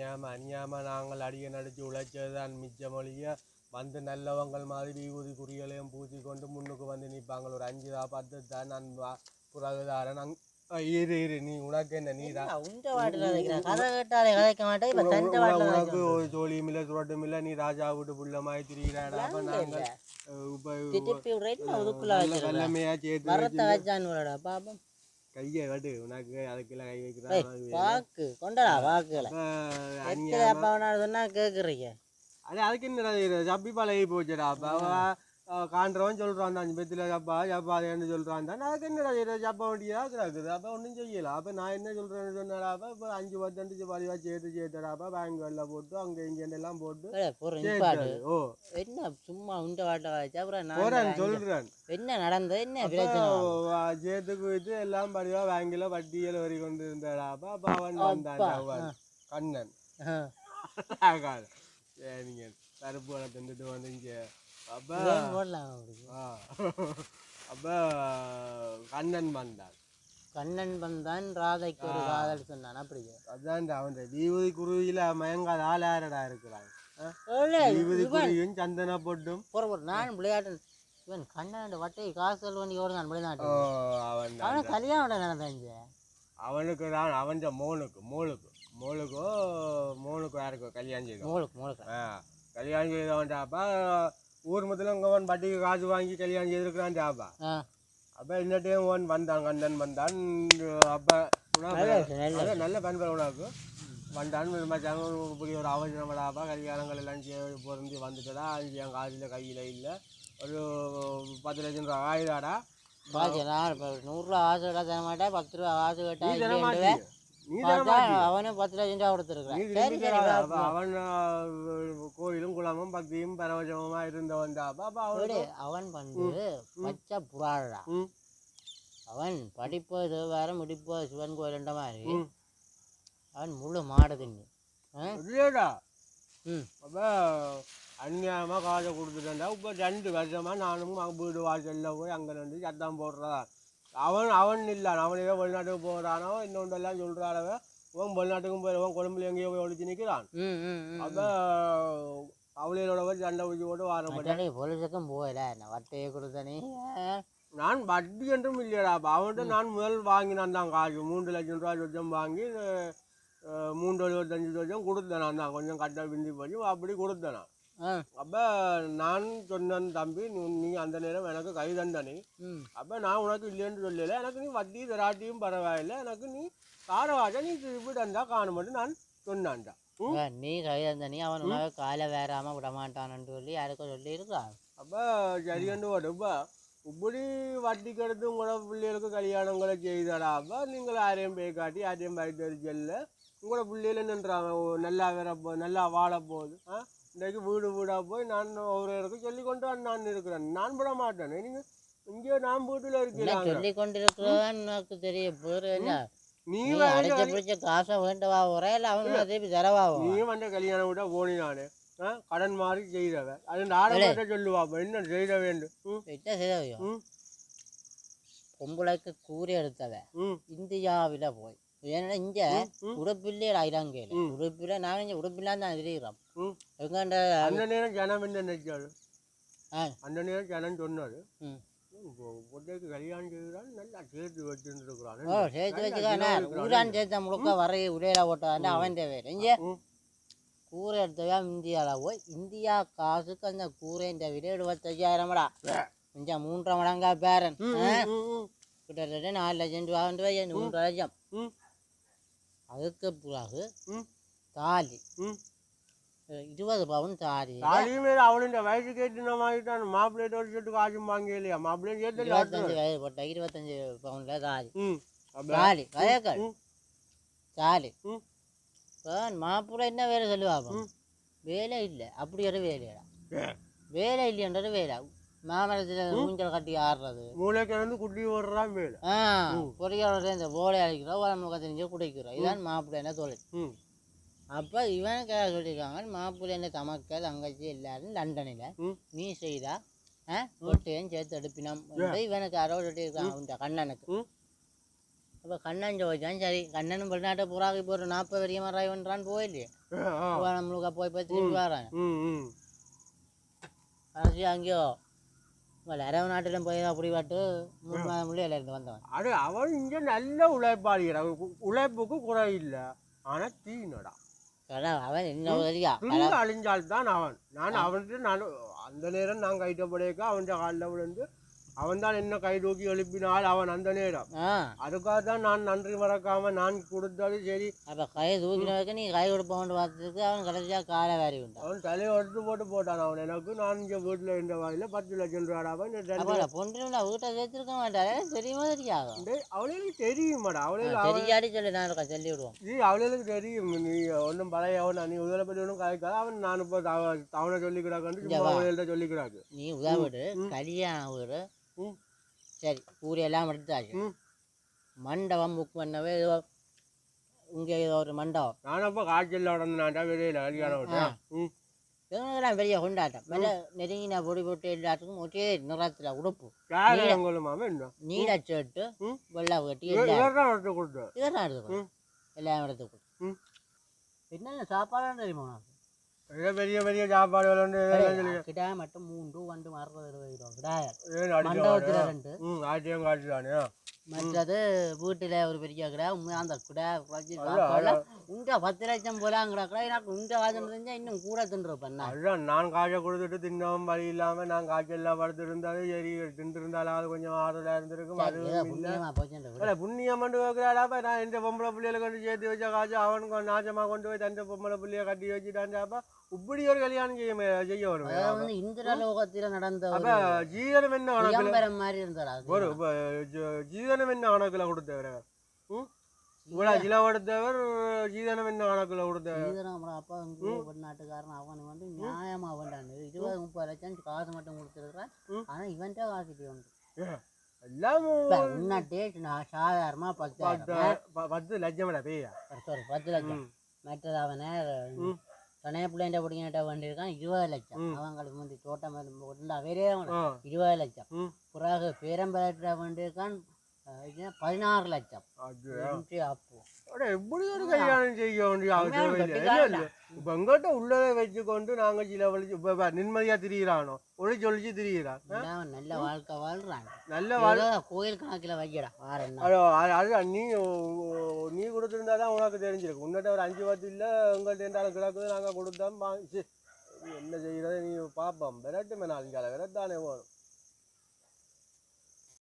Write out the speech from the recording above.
அநியாயமா அநியாயமா நாங்கள் அடிய நடிச்சு உழைச்சதுதான் மிச்ச மொழிய வந்து நல்லவங்கள் மாதிரி விபூதி குறிகளையும் பூசி கொண்டு முன்னுக்கு வந்து நிற்பாங்க ஒரு அஞ்சு தான் பத்து தான் நான் வா- பிறகு தாரேன் அங்- அஹ் இரு இரு நீ உனக்கு என்ன நீ தான். உண்ட வாட்டில் கதைக்கிறேன் கதை கேட்டாலே கதைக்க மாட்டேன் இப்போ தண்ட வாட்டில் உனக்கு ஒரு ஜோலியும் இல்லை சுரட்டும் இல்லை நீ ராஜா வீட்டு புள்ள மாதிரி திரிகிறாடா. அப்ப நாங்கள் இப்ப திருப்பி விடுறேன் அதுக்குள்ள நல்ல வச்சிருக்கேன் வெள்ளமையா சேர்த்து பாப்போம் கையை கட்டு. உனக்கு அதுக்குள்ள கை வைக்கிறான் பாக்கு கொண்டடா பாக்குல எத்தனை அப்பா சொன்னா கேக்குறீங்க? அது அதுக்கு என்னடா சப்பி பழகி போச்சுடா அப்ப காண்றவன் சொல்றான் தான் பெத்துல சப்பா சப்பா அதுன்னு சொல்றான் தான். அதுக்கு என்னடா இது சப்பா வண்டியா கிடக்குது. அப்ப ஒன்றும் செய்யல. அப்ப நான் என்ன சொல்றேன்னு சொன்னடா அப்ப இப்ப அஞ்சு பத்தஞ்சு பதிவா சேர்த்து சேர்த்துடா. அப்ப பேங்க் வெளில போட்டு அங்க இங்க எல்லாம் போட்டு. ஓ. என்ன சும்மா உண்ட போறேன் அங்க- சொல்றேன். என்ன நடந்தது? என்ன சேர்த்துக்கு வச்சு எல்லாம் படிவா பேங்க்ல வட்டியில் வரி கொண்டு இருந்தாடா. அப்ப அவன் வந்தான் கண்ணன். சரிங்க கருப்பு வளை தின்னுட்டு வந்தீங்க அப்ப. அப்ப கண்ணன் வந்தான். கண்ணன் வந்தான் ராதைக்கு ஒரு காதல் சொன்னான் அப்படியே அதான் அவன் தீபதி குருவியில மயங்காத ஆள் யாரடா இருக்கிறான் தீபதி குருவியும் சந்தன பொட்டும். நான் விளையாட்டு இவன் கண்ணன் வட்டை காசு பண்ணி ஓடுதான் ஓ, வெளிநாட்டு அவன் தான். அவனும் கல்யாணம் நடந்தாங்க அவனுக்கு தான் அவன் மோனுக்கு மோளுக்கு. மோளுக்கோ மோனுக்கு யாருக்கோ கல்யாணம் செய்தோம் மூளுக்கு மூளுக்கு. கல்யாணம் செய்தவன்டாப்பா ஊர் முதல்ல இங்கே அவன் வட்டிக்கு காசு வாங்கி கல்யாணம் செய்திருக்கிறான்டாப்பா ஆ. அப்போ டைம் அவன் வந்தான் கண்ணன் வந்தான். அப்போ விஷயம், நல்ல பண்பு உனக்கு வந்தான் மச்சாங்க இப்படி ஒரு அவசரப்படாப்பா கல்யாணங்கள் எல்லாம் பொருந்தி வந்துட்டடா அஞ்சு என் காசில் கையில் இல்லை. ஒரு பத்து லட்சம் ரூபா ஆயுதாடா. நூறுரூவா ஆசை கேட்டா தர மாட்டேன் பத்து ரூபா ஆசை கேட்டா அவனும் பத்து ரூபா கொடுத்துருக்கான். அப்ப அவன் கோயிலும் குளமும் பக்தியும் அப்போ விடு, அவனுக்கு அவன் வந்து பச்சை புறாடா அவன் படிப்பு வேற முடிப்பு சிவன் கோயிலுன்ற மாதிரி. ம். அவன் முழு மாடு தின்னு? இல்லையடா. ம். அப்போ அநியாயமாக காசை கொடுத்துட்டேன்டா. இப்போ ரெண்டு வருஷமா நானும் வீடு வாசலில் போய் அங்கே நின்று சத்தம் போடுறதா? அவன் அவன் இல்லை. அவன் ஏதோ வெளிநாட்டுக்கு போகிறானோ இன்னொன்றெல்லாம் சொல்கிறானவ இவன் வெளிநாட்டுக்கும் போயிடுவான் கொழும்புல எங்கேயோ போய் ஒழிச்சு நிற்கிறான் அப்போ அவளையோட போய் சண்டை பிடிச்சி போட்டு வார மாட்டேன். மச்சானே போலீஸுக்கும் போகல. நான் வட்டையை கொடுத்தனே நான் வட்டி என்றும் இல்லையடா. அவன்கிட்ட நான் முதல் வாங்கினான் தான் காசு. மூன்று லட்சம் ரூபா சொச்சம் வாங்கி மூன்று எழுபத்தஞ்சு சொச்சம் கொடுத்தேன் நான் தான். கொஞ்சம் கட்ட பிந்தி போய் அப்படி கொடுத்தேன் நான். அப்போ நான் சொன்னேன் தம்பி நீ- அந்த நேரம் எனக்கு கை தண்டனை அப்போ நான் உனக்கு இல்லைன்னு சொல்லல. எனக்கு நீ வட்டி தராட்டியும் பரவாயில்லை. எனக்கு நீ காரவாச நீ திருப்பி தந்தா காணுமென்று நான் சொன்னான்டா. நீ கையில் நீ அவன் உனக்கு காலை வேறாம விட மாட்டான்னு சொல்லி யாருக்கும் சொல்லி இருக்கான் அப்போ சரியண்டு இப்போ இப்படி வட்டிக்கு எடுத்து உங்களோட பிள்ளைகளுக்கு கல்யாணங்களை செய்தாடா. அப்போ நீங்கள் யாரையும் போய் காட்டி யாரையும் பயத்து செல்ல. உங்களோட பிள்ளைகள் என்னன்றாங்க ஓ, நல்லா வேற போ நல்லா வாழ போகுது. ஆ? இன்றைக்கு வீடு வீடாக போய் நான் ஒருவருக்கு சொல்லி கொண்டு வந்து நான் இருக்கிறேன். நான் விட மாட்டேன். நீங்கள் இங்கே நான் வீட்டில் என்ன இருக்கிறாங்க. சொல்லி கொண்டிருக்கிறதான் எனக்கு தெரிய போற என்ன? நீ நீ அடிச்ச பிடிச்ச காசை வேண்டவா ஒரே இல்லை அவனுக்கு திருப்பி தரவாவும் நீயும் வந்து கல்யாணம் விட போனினானே ஆ? கடன் மாதிரி செய்தவ அது நாடகத்தை சொல்லுவா. என்ன செய்த வேண்டும்? என்ன ம்? பொம்பளைக்கு கூறி எடுத்தவ இந்தியாவில போய். ஏன்னா இங்க ம். உடுப்பில்லையடா இலங்கையில ம். உடுப்பில நாங்க இங்க உடுப்பில்லாம் தான் இருக்கிறோம். எங்கண்ட அந்த நேரம் ஜனம் என்ன நினைச்சாரு? அந்த நேரம் ஜனம் சொன்னாரு ம். பொட்டைக்கு கல்யாணம் செய்கிறான் நல்லா சேர்த்து வச்சுருக்கிறான் ஓ சேர்த்து வச்சுக்கானே ஊரான் சேர்த்த முழுக்க வர உரையில ஓட்டாண்டு அவன் வேறு. இங்க கூரை எடுத்தவா இந்தியாவில் போய் இந்தியா காசுக்கு அந்த கூரைன்ற விட எழுபத்தஞ்சாயிரம்டா இங்க மூன்றரை மடங்கா பேரன்? கிட்டத்தட்ட நாலு லட்சம் ரூபா மூன்றரை லட்சம். அதுக்கு பிறகு தாலி இருபது பவுன் தாலி தாலியுமே அவளுடைய வயசு கேட்டு வாங்கிட்டான் மாப்பிள்ளையோட ஒரு செட்டு காசும் வாங்க இல்லையா மாப்பிள்ளையும் சேர்த்து இருபத்தஞ்சு வயது போட்ட இருபத்தஞ்சு பவுன்ல தாலி தாலி ம் தாலி இப்போ மாப்பிள்ளை என்ன வேலை சொல்லுவாங்க. வேலை இல்லை அப்படி ஒரு வேலையடா ஏ, வேலை இல்லைன்றது வேலை மேமரத்தில் ஊஞ்சல் கட்டி ஆடுறது. மூளைக்கிழந்து குட்டி ஓடுறான் மேல. இந்த ஓலை அழைக்கிறோம் வளம் முகத்தினஞ்சு குடிக்கிறோம் இதான் மாப்பிள்ளை தொழில் அப்போ இவன் கேட்க சொல்லியிருக்காங்க மாப்பிள்ளை தமக்கள் தங்கச்சி எல்லாரும் லண்டனில் நீ செய்தா ஒட்டையும் சேர்த்து எடுப்பினோம் இவனுக்கு அறுபது இருக்கான் கண்ணனுக்கு. அப்போ கண்ணன் ചോദിച്ചാൽ சரி கண்ணனும் வெளிநாட்டை புறாக இப்போ ஒரு நாற்பது வரைக்கும் வராய் பண்ணுறான்னு போயில்லையே. நம்மளுக்கு போய் போய் திரும்பி வரான். கடைசி அங்கேயோ? அரவ நாட்டிலும் போய் அப்படி பாட்டு மூணு மாதம் முள்ளையில இருந்து வந்தவன். அது அவன் இங்க நல்ல உழைப்பாளிடா உ- உழைப்புக்கு குறை இல்லை. ஆனா தீனடா. அவன் என்ன உதவியா? அழிஞ்சால்தான் அவன். நான் அவன்கிட்ட நான் அந்த நேரம் நான் கைட்டப்படையக்க அவன் காலில் விழுந்து அவன் தான் என்ன கை தூக்கி எழுப்பினால் அவன் அந்த நேரம். அதுக்காக தான் நான் நன்றி மறக்காம நான் கொடுத்தது சரி. அப்போ கை தூக்கினதுக்கு நீ கை கொடுப்பவன் பார்த்ததுக்கு அவன் கடைசியாக காலை வாரி உண்டான் அவன் தலையை எடுத்து போட்டு போட்டான் அவன். எனக்கு நான் இங்கே வீட்டில் இருந்த வாயில பத்து லட்சம் ரூபாடாவா அப்போ பொண்ணு வீட்டை சேர்த்துருக்க மாட்டாரே தெரியுமா தெரியாது அவளுக்கு தெரியுமாடா அவளுக்கு தெரியாடி சொல்லி நான் சொல்லி விடுவோம். நீ அவளுக்கு தெரியும். நீ ஒன்றும் பழைய அவன் நீ உதவி பற்றி ஒன்றும் கலைக்காத அவன் நான் இப்போ அவனை அவள்கிட்ட சொல்லிக்கிறாக்கு. நீ உதா வீடு கல்யாண வீடு. ம். சரி கூறி எல்லாம் எடுத்தாச்சு. மண்டபம் புக் பண்ணவே ஏதோ இங்கே ஏதோ ஒரு மண்டபம். நான் அப்போ காய்ச்சல் உடனே வெளியில் கல்யாணம் இவங்கெல்லாம் பெரிய கொண்டாட்டம். நல்ல நெருங்கின பொடி போட்டு எல்லாத்துக்கும் ஒரே நிறத்தில் உடுப்பு. நீல. ம். வெள்ளை வெட்டி இவர் எல்லாம் எடுத்து கொடுத்தேன். இதெல்லாம் எடுத்துக்கணும் ம். எல்லாம் எடுத்துக்கணும் ம். என்னென்ன சாப்பாடு தெரியுமா? ஏதோ பெரிய பெரிய சாப்பாடு சொல்லி கிடாய மட்டும் மூன்று வண்டு அறுபது இருபது கிலோ மண்டபத்தில் ரெண்டு. ஆட்டியம் காட்டுதானே மற்றது வீட்டில் ஒரு பெரிய கடை அந்த கடை அதான், உண்ட பத்து லட்சம் போலாங்கிற கடை எனக்கு உண்ட காசு தெரிஞ்சா இன்னும் கூட தின்றுப்பேன் நான். அதுதான் நான் காய்ச்சல் கொடுத்துட்டு தின்னவும் வழி இல்லாம நான் காய்ச்சல்லாம் படுத்து இருந்தாலும் சரி தின்று இருந்தாலும் அது கொஞ்சம் ஆறுதலா இருந்திருக்கும் இல்லை. புண்ணியமா மட்டும் வைக்கிறாடாப்பா நான் இந்த பொம்பளை பிள்ளைகளை கொண்டு சேர்த்து வச்ச காய்ச்சி அவனுக்கு நாச்சமா கொண்டு போய் தந்த பொம்பளை பிள்ளைய கட்டி வச்சுட்டான்டாப்பா இப்படி ஒரு கல்யாணம் செய்ய செய்ய வரும் அதாவது வந்து இந்திர லோகத்தில் நடந்த அப்ப ஜீவனம் என்ன அது. ஒரு கணக்குல கொடுத்தவர். ம் இவ்வளவு கிலோ கொடுத்தவர் ஜீவனம் என்ன கணக்குல கொடுத்தவர்? இந்திரன் அப்புறம் அப்பா வெளிநாட்டுக்காரன் அவன் வந்து நியாயமா வேண்டாண்டு இருபது முப்பது லட்சம் காசு மட்டும் கொடுத்துருக்கான் ம். ஆனா இவன்ட்ட காசு நான் சாதாரணமா பத்து லட்சம் பேயா சாரி பத்து லட்சம். மற்றது அவனை. தனைய பிள்ளைண்ட பிடிங்கிட்ட வேண்டியிருக்கான் இருபது லட்சம். அவங்களுக்கு வந்து தோட்டம் வேறே இருபது லட்சம். பிறகு பேரம்பலட்ட அஹ், இது பதினாறு லட்சம். எப்படி ஒரு கல்யாணம் செய்ய வேண்டிய அவசியம் இல்லை. இப்ப எங்கிட்ட உள்ளதை வச்சுக்கொண்டு நாங்க சில வலிச்சு இப்ப பாரு, நிம்மதியா திரியிறானோ? ஒளி ஒழிச்சு திரியிறான். நல்ல வாழ்க்கை வாழ்றான் நல்ல வாழ் ஏதோ கோயில் கணக்குல வைக்கடா அதுதான் நீ நீ கொடுத்துருந்தா தான் உனக்கு தெரிஞ்சிருக்கு உன்னிட்ட ஒரு அஞ்சு பத்து இல்லை உங்கள்கிட்ட இருந்தாலும் கிடக்குது நாங்கள் கொடுத்தோம் என்ன செய்யறது நீ பார்ப்போம் விரட்டுமே நாலு விரட்டானே போகணும்